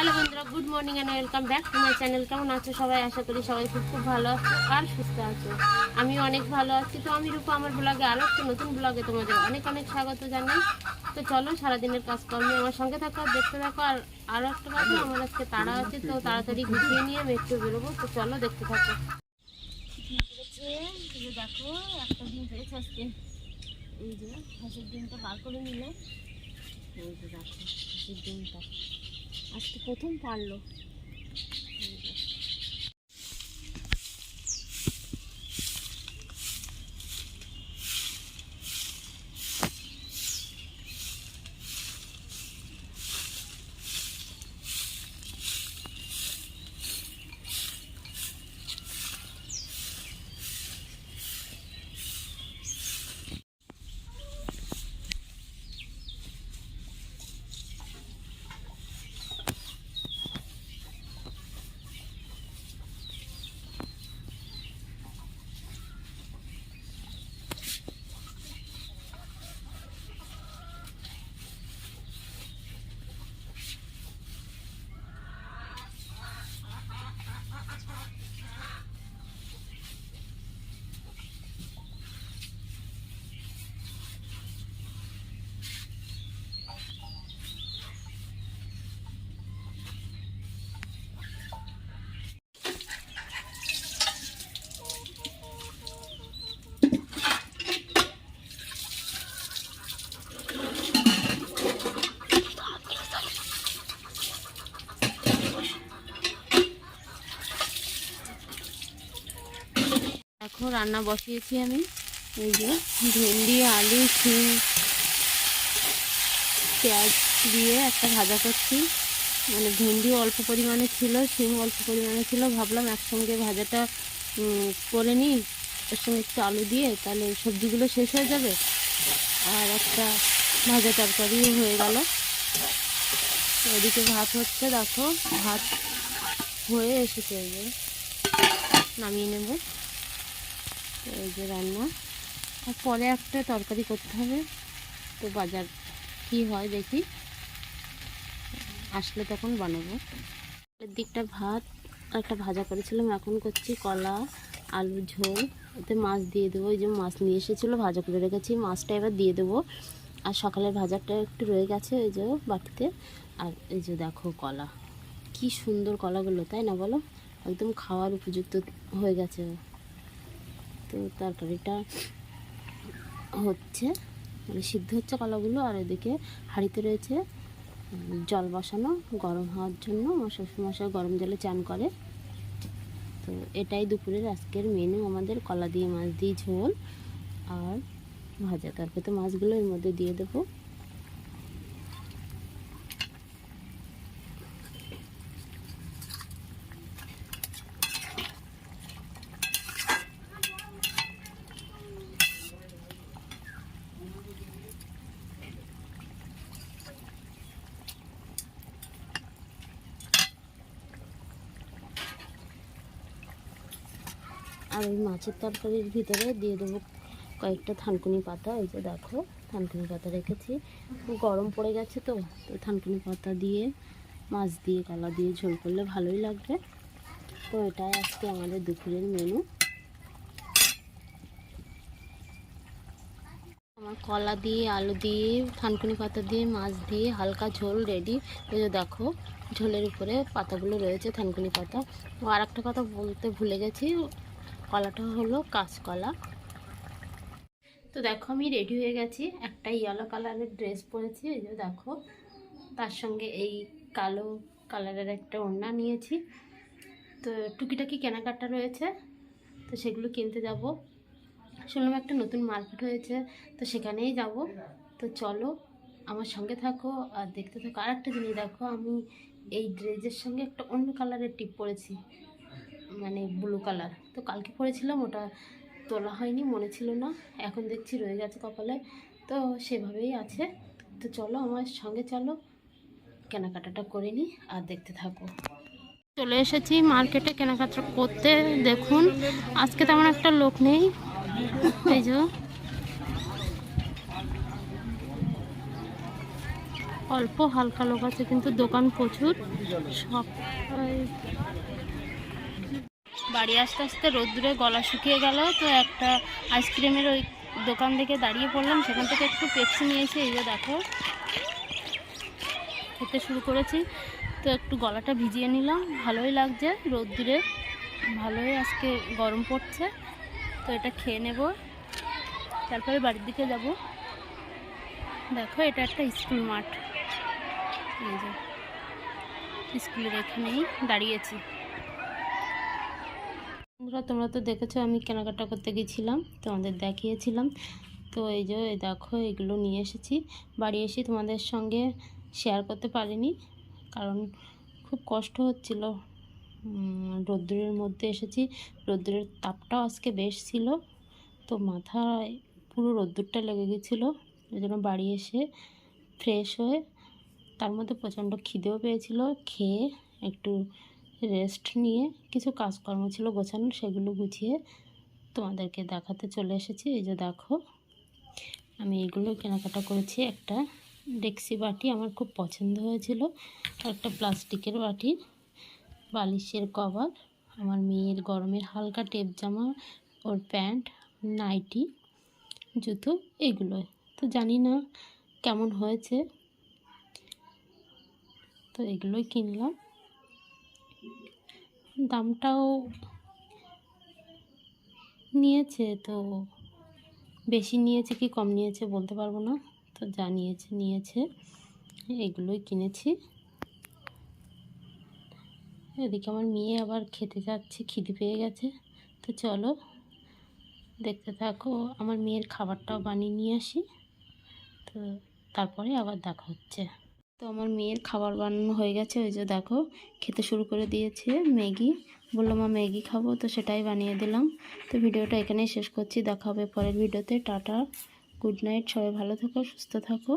Hello বন্ধুরা, good morning and welcome back to my channel কেমন আছো সবাই? আশা করি সবাই খুব খুব ভালো আর সুস্থ আছো। আমি অনেক ভালো আছি। তো আমি রূপা, আমার ব্লগে আরও একটা নতুন ব্লগে তোমাদের অনেক অনেক স্বাগত জানাই। তো চলো, সারাদিনের কাজকর্মে আমার সঙ্গে থাকো দেখতে থাকো। আর আরও একটা কথা, আমার আজকে তাড়া আছে, তো তাড়াতাড়ি গুছিয়ে নিয়ে আমি একটু বেরোবো। তো চলো, দেখতে থাকো। দেখো, একটা দিন পেয়েছে আজকে। এই যে, হাঁসের ডিমটা বার করে নিলে। এই যে দেখো, হাঁসের ডিমটা। আজকে প্রথম পারল। এখন রান্না বসিয়েছি আমি। এই যে ভেন্ডি, আলু, শিম, পেঁয়াজ দিয়ে একটা ভাজা করছি। মানে ভেন্ডি অল্প পরিমাণে ছিল, শিম অল্প পরিমাণে ছিল। ভাবলাম একসঙ্গে ভাজাটা করে নিই। এর সঙ্গে একটু আলু দিয়ে তাহলে সবজিগুলো শেষ হয়ে যাবে। আর একটা ভাজা তরকারিও হয়ে গেল। ওদিকে ভাত হচ্ছে, দেখো, ভাত হয়ে এসেছে। নামিয়ে নেব। এই যে রান্না। আর পরে একটা তরকারি করতে হবে। তো বাজার কি হয় দেখি। আসলে তখন বানাবো। দিকটা ভাত, একটা ভাজা করেছিলাম। এখন করছি কলা, আলু, ঝোল। ওতে মাছ দিয়ে দেবো। এই যে মাছ নিয়ে এসেছিল, ভাজা করে রেখেছি। মাছটা এবার দিয়ে দেবো। আর সকালের ভাজাটা একটু রয়ে গেছে এই যে বাটিতে। আর এই যে দেখো কলা। কি সুন্দর কলাগুলো, তাই না বলো? একদম খাওয়ার উপযুক্ত হয়ে গেছে। তো তরকারিটা হচ্ছে মানে সিদ্ধ হচ্ছে কলাগুলো, আর এদিকে হাঁড়িতে রয়েছে জল বসানো, গরম হওয়ার জন্য আমার শ্বশুরমশাই গরম জলে চান করে। তো এটাই দুপুরের আজকের মেনু আমাদের কলা দিয়ে, মাছ দিয়ে ঝোল, আর ভাজা তারপরে তো মাছগুলো এর মধ্যে দিয়ে দেবো। আর ওই মাছের তরকারির ভিতরে দিয়ে দেবো কয়েকটা থানকুনি পাতা, এই যে দেখো, থানকুনি পাতা রেখেছি। গরম পড়ে গেছে তো তো থানকুনি পাতা দিয়ে, মাছ দিয়ে, কলা দিয়ে ঝোল করলে ভালোই লাগবে। তো এটাই আজকে আমাদের দুপুরের মেনু আমার কলা দিয়ে, আলু দিয়ে, থানকুনি পাতা দিয়ে, মাছ দিয়ে হালকা ঝোল রেডি এই যে দেখো, ঝোলের উপরে পাতাগুলো রয়েছে থানকুনি পাতা। আর একটা কথা বলতে ভুলে গেছি কলাটা হলো কাঁচকলা। তো দেখো আমি রেডি হয়ে গেছি। একটা ইয়েলো কালারের ড্রেস পরেছি, এই যে দেখো। তার সঙ্গে এই কালো কালারের একটা ওড়না নিয়েছি। তো টুকিটাকি কেনাকাটা রয়েছে, তো সেগুলো কিনতে যাব। শুনলাম একটা নতুন মার্কেট হয়েছে, তো সেখানেই যাব। তো চলো আমার সঙ্গে থাকো আর দেখতে থাকো। আর একটা জিনিস দেখো, আমি এই ড্রেসের সঙ্গে একটা অন্য কালারের টিপ পরেছি। মানে ব্লু কালার তো কালকে পরেছিলাম ওটা তোলা হয়নি, মনে ছিল না। এখন দেখছি রয়ে গেছে কপালে। তো সেভাবেই আছে। তো চলো আমার সঙ্গে চলো, কেনাকাটাটা করে নিই আর দেখতে থাকো। চলে এসেছি মার্কেটে কেনাকাটা করতে। দেখুন, আজকে তেমন একটা লোক নেই। এই যে। অল্প হালকা লোক আছে, কিন্তু দোকান প্রচুর। সব বাড়ি আসতে আসতে রোদ্দুরে গলা শুকিয়ে গেল, তো একটা আইসক্রিমের ওই দোকান থেকে দাঁড়িয়ে পড়লাম, সেখান থেকে একটু পেপসি নিয়েছি এই যে দেখো, খেতে শুরু করেছি। তো একটু গলাটা ভিজিয়ে নিলাম, ভালোই লাগছে রোদ্দুরে, ভালোই আজকে গরম পড়ছে, তো এটা খেয়ে নেব। তারপরে বাড়ির দিকে যাব। দেখো, এটা একটা স্কুল মাঠ। এই যে, স্কুলের এখানেই দাঁড়িয়েছি। বন্ধুরা, তোমরা তো দেখেছ আমি কেনাকাটা করতে গেছিলাম, তোমাদের দেখিয়েছিলাম। তো এই যে দেখো, এগুলো নিয়ে এসেছি। বাড়ি এসে তোমাদের সঙ্গে শেয়ার করতে পারিনি, কারণ খুব কষ্ট হচ্ছিল। রোদ্দুরের মধ্যে এসেছি। রোদ্দুরের তাপটাও আজকে বেশ ছিল, তো মাথায় পুরো রোদ্দুরটা লেগে গেছিল। ওই জন্য বাড়ি এসে ফ্রেশ হয়ে তার মধ্যে প্রচণ্ড খিদেও পেয়েছিল। খেয়ে একটু রেস্ট নিয়ে কিছু কাজকর্ম ছিল গোছানো সেগুলো গুছিয়ে তোমাদেরকে দেখাতে চলে এসেছি। এই যে দেখো, আমি এগুলো কেনাকাটা করেছি। একটা ডেক্সি বাটি আমার খুব পছন্দ হয়েছিল একটা প্লাস্টিকের বাটি, বালিশের কভার, আমার মেয়ের গরমের হালকা টেপ জামা, ওর প্যান্ট, নাইটি, জুতো এগুলো তো জানি না কেমন হয়েছে, তো এগুলোই কিনলাম। দামটাও নিয়েছে, তো বেশি নিয়েছে কি কম নিয়েছে বলতে পারব না। তো যা নিয়েছে নিয়েছে, এগুলোই কিনেছি। এদিকে আমার মেয়ে আবার খেতে যাচ্ছে, খিদে পেয়ে গেছে। তো চলো, দেখতে থাকো, আমার মেয়ের খাবারটাও বানিয়ে নিয়ে আসি। তো তারপরে আবার দেখা হচ্ছে। তো আমার মেয়ের খাবার বানানো হয়ে গেছে, ওই যে দেখো, খেতে শুরু করে দিয়েছে ম্যাগি। বলল মা, ম্যাগি খাব? তো সেটাই বানিয়ে দিলাম। তো ভিডিওটা এখানেই শেষ করছি, দেখা হবে পরের ভিডিওতে। টাটা, গুড নাইট, সবাই ভালো থাকো, সুস্থ থাকো।